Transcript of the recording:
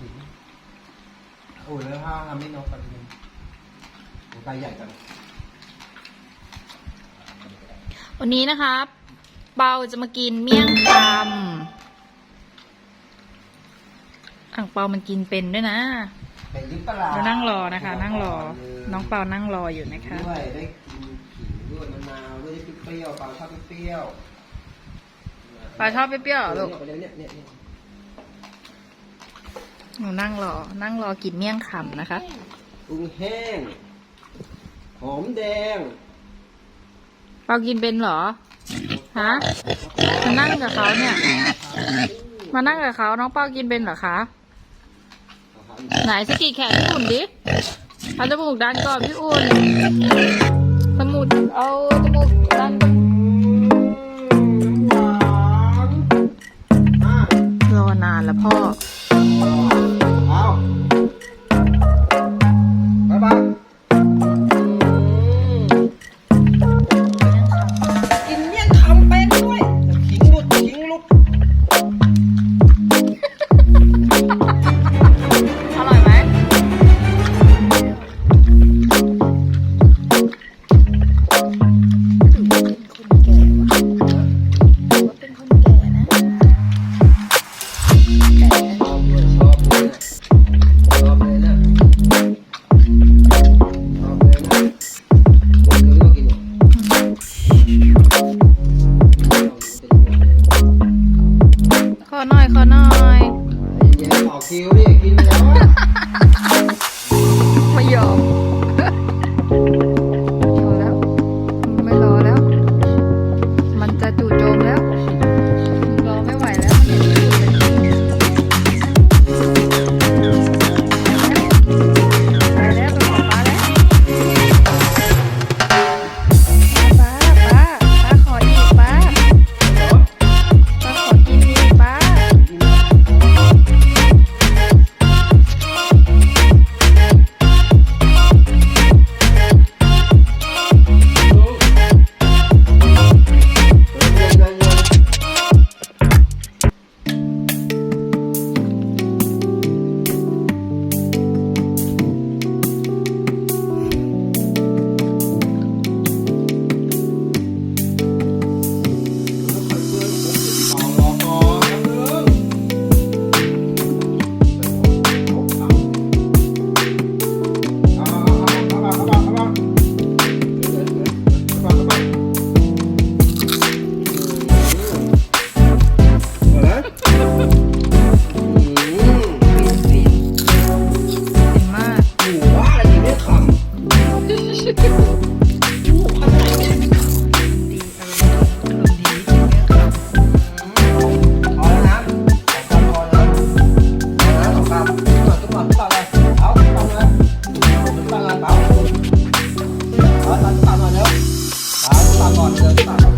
ดมก่อนขิงโอ้ยแล้วถ้าทำไม่นกกันนึงโอ้ยไปใหญ่จังวันนี้นะครับเปาจะมากินเมี่ยงคำอ่างเปามันกินเป็นด้วยนะเป็นลิปปลาเรานั่งรอนะคะ นั่งรอ น้องเปานั่งรออยู่นะคะด้วยได้กินขิงด้วยมะนาวด้วยได้เปรี้ยวๆปลาชอบเปรี้ยวปลาชอบเปรี้ยวๆเหรอลูก เนี่ยเนี่ยเนี่ยเนี่ย หนูนั่งรอ นั่งรอกินเมี่ยงคำนะคะกุ้งแห้ง หอมแดงเปากินเป็นเหรอ ฮะ มานั่งกับเขาเนี่ย มานั่งกับเขาน้องเปากินเป็นเหรอคะ ไหนสกีแขนพี่อุ่นดิเอาจมูกดันก่อนพี่อุ่นจมูกเอาจมูกดัน ช ตัดก่อนเดินตาม